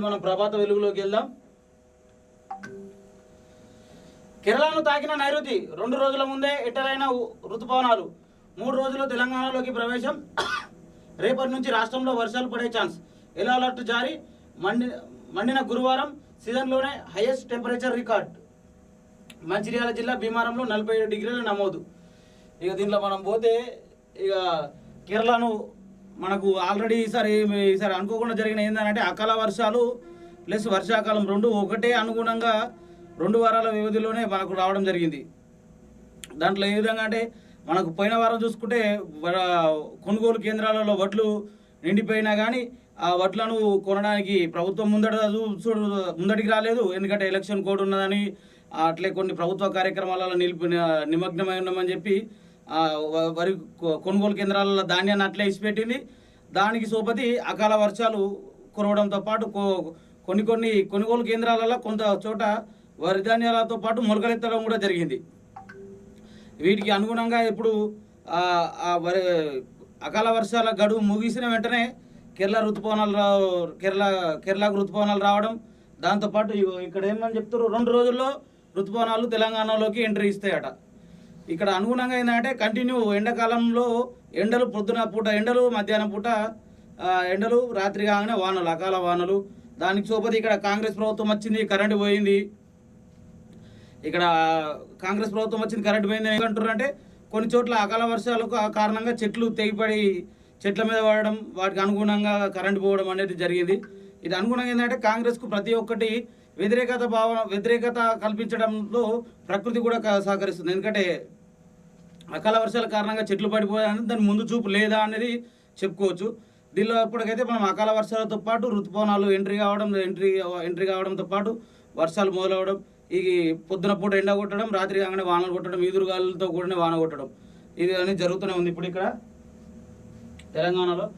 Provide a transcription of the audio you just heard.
మనం ప్రభాత వెలుగులోకి వెళ్దాం. కేరళను తాకిన నైరుతి రెండు రోజుల ముందే ఎట్టరైన ఋతుపవనాలు. మూడు రోజులు తెలంగాణలోకి ప్రవేశం. రేపటి నుంచి రాష్ట్రంలో వర్షాలు పడే ఛాన్స్ ఎల్లో అలర్ట్ జారీ. మండి మండిన గురువారం సీజన్లోనే హైయెస్ట్ టెంపరేచర్ రికార్డ్ మంచిర్యాల జిల్లా భీమారంలో నలభై ఏడు డిగ్రీలు నమోదు. ఇక దీంట్లో మనం పోతే ఇక కేరళను మనకు ఆల్రెడీ ఈసారి ఈసారి అనుకోకుండా జరిగిన ఏంటంటే అకాల వర్షాలు ప్లస్ వర్షాకాలం రెండు ఒకటే అనుగుణంగా రెండు వారాల వ్యవధిలోనే మనకు రావడం జరిగింది. దాంట్లో ఏ విధంగా అంటే మనకు పోయిన వారం చూసుకుంటే కొనుగోలు కేంద్రాలలో వడ్లు నిండిపోయినా కానీ ఆ వడ్లను కొనడానికి ప్రభుత్వం ముందట చూ- చూడు ముందటికి రాలేదు. ఎందుకంటే ఎలక్షన్ కోడ్ ఉన్నదని అట్లే కొన్ని ప్రభుత్వ కార్యక్రమాలలో నిలిపి నిమగ్నమై ఉన్నామని చెప్పి వరి కొ- కొనుగోలు కేంద్రాలలో ధాన్యాన్ని అట్లే ఇచ్చిపెట్టింది. దానికి సోపతి అకాల వర్షాలు కురవడంతో పాటు కొన్ని కొన్ని కొనుగోలు కేంద్రాలలో కొంత చోట వరి ధాన్యాలతో పాటు మొలకలెత్తడం కూడా జరిగింది. వీటికి అనుగుణంగా ఇప్పుడు ఆ, వరి అకాల వర్షాల గడువు ముగిసిన వెంటనే కేరళ ఋతుపవనాలు రా కేరళ కేరళకు ఋతుపవనాలు రావడం దాంతోపాటు ఇక్కడ ఏమని చెప్తారు రెండు రోజుల్లో ఋతుపవనాలు తెలంగాణలోకి ఎంట్రీ ఇస్తాయట. ఇక్కడ అనుగుణంగా ఏంటంటే కంటిన్యూ ఎండాకాలంలో ఎండలు పొద్దున పూట ఎండలు మధ్యాహ్నం పూట ఎండలు రాత్రి కాగానే వానలు అకాల వానలు. దానికి చూపతి ఇక్కడ కాంగ్రెస్ ప్రభుత్వం వచ్చింది కరెంటు పోయింది. ఇక్కడ కాంగ్రెస్ ప్రభుత్వం వచ్చింది కరెంట్ పోయింది ఏమంటారు కొన్ని చోట్ల అకాల వర్షాలకు కారణంగా చెట్లు తెగిపడి చెట్ల మీద పడడం వాటికి అనుగుణంగా కరెంట్ పోవడం అనేది జరిగింది. ఇది అనుగుణంగా ఏంటంటే కాంగ్రెస్కు ప్రతి ఒక్కటి వ్యతిరేకత భావన వ్యతిరేకత కల్పించడంలో ప్రకృతి కూడా క- సహకరిస్తుంది. ఎందుకంటే అకాల వర్షాల కారణంగా చెట్లు పడిపోయాయని దాని ముందు చూపు లేదా అనేది చెప్పుకోవచ్చు. దీనిలో ఇప్పటికైతే మనం అకాల వర్షాలతో పాటు ఋతుపవనాలు ఎంట్రీ కావడం ఎంట్రీ ఎంట్రీ కావడంతో పాటు వర్షాలు మొదలవడం ఈ పొద్దున పూట ఎండ కొట్టడం రాత్రి కాగానే వానలు కొట్టడం ఈదురుగాలతో కూడిన వాన కొట్టడం. ఇది అనేది జరుగుతూనే ఉంది ఇప్పుడు ఇక్కడ తెలంగాణలో.